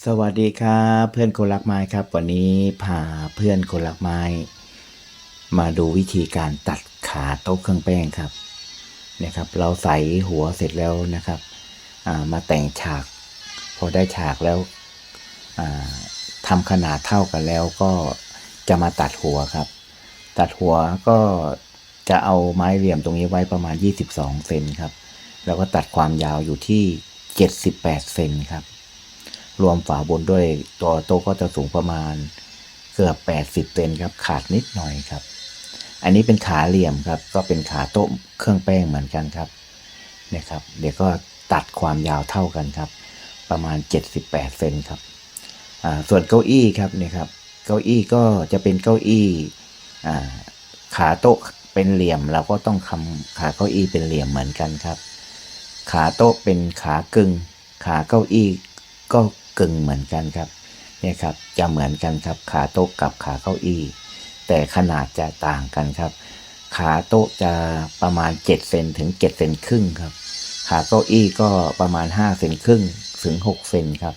สวัสดีครับเพื่อนคนรักไม้ครับ วันนี้พาเพื่อนคนรักไม้ มาดูวิธีการตัดขาโต๊ะเครื่องแป้งครับเนี่ยครับ เราใส่หัวเสร็จแล้วนะครับามาแต่งฉาก พอได้ฉากแล้วอ่าทำขนาดเท่ากันแล้วก็จะมาตัดหัวครับ ตัดหัวก็จะเอาไม้เหลี่ยมตรงนี้ไว้ประมาณ 22 เซนครับ แล้วก็ตัดความยาวอยู่ที่ 78 เซนครับ รวมฝาบนด้วยตัวโต๊ะก็จะสูงประมาณเกือบ 80เซนครับขาดนิดหน่อยครับ อันนี้เป็นขาเหลี่ยมครับ ก็เป็นขาโต๊ะเครื่องแป้งเหมือนกันครับเนี่ยครับ เดี๋ยวก็ตัดความยาวเท่ากันครับ ประมาณ 78เซนครับอ่าส่วนเก้าอี้ครับเนี่ยครับเก้าอี้ก็จะเป็นเก้าอี้อ่าขาโต๊ะเป็นเหลี่ยมเราก็ต้องทำขาเก้าอี้เป็นเหลี่ยมเหมือนกันครับ ขาโต๊ะเป็นขากึ่งขาเก้าอี้ก็ กึ่งเหมือนกันครับเนี่ยครับจะเหมือนกันครับขาโต๊ะกับขาเก้าอี้ แต่ขนาดจะต่างกันครับ ขาโต๊ะจะประมาณ7เซนถึง7เซนครึ่งครับ ขาเก้าอี้ก็ประมาณ5เซนครึ่งถึง6เซนครับ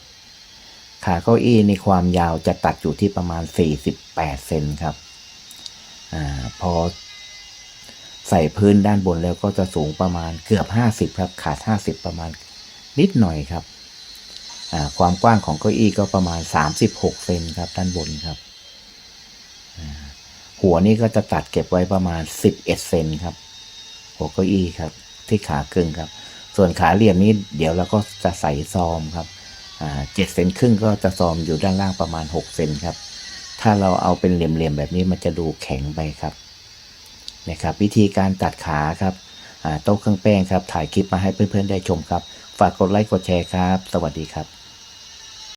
ขาเก้าอี้ในความยาวจะตัดอยู่ที่ประมาณ 48เซนครับอพอใส่พื้นด้านบนแล้วก็จะสูงประมาณเกือบ 50 ครับ ขาด 50 ประมาณนิดหน่อยครับ ความกว้างของเก้าอี้ก็ประมาณ 36เซนครับด้านบนครับ หัวนี้ก็จะตัดเก็บไว้ประมาณ 11เซนครับหัวเก้าอี้ครับที่ขากึ่งครับ ส่วนขาเหลี่ยมนี้เดี๋ยวเราก็จะใส่ซอมครับเจ็ดเซนครึ่งก็จะซอมอยู่ด้านล่างประมาณ6เซนครับ ถ้าเราเอาเป็นเหลี่ยมๆแบบนี้มันจะดูแข็งไปครับนะครับวิธีการตัดขาครับ โต๊ะเครื่องแป้งครับถ่ายคลิปมาให้เพื่อนๆได้ชมครับ ฝากกดไลค์กดแชร์ครับ สวัสดีครับ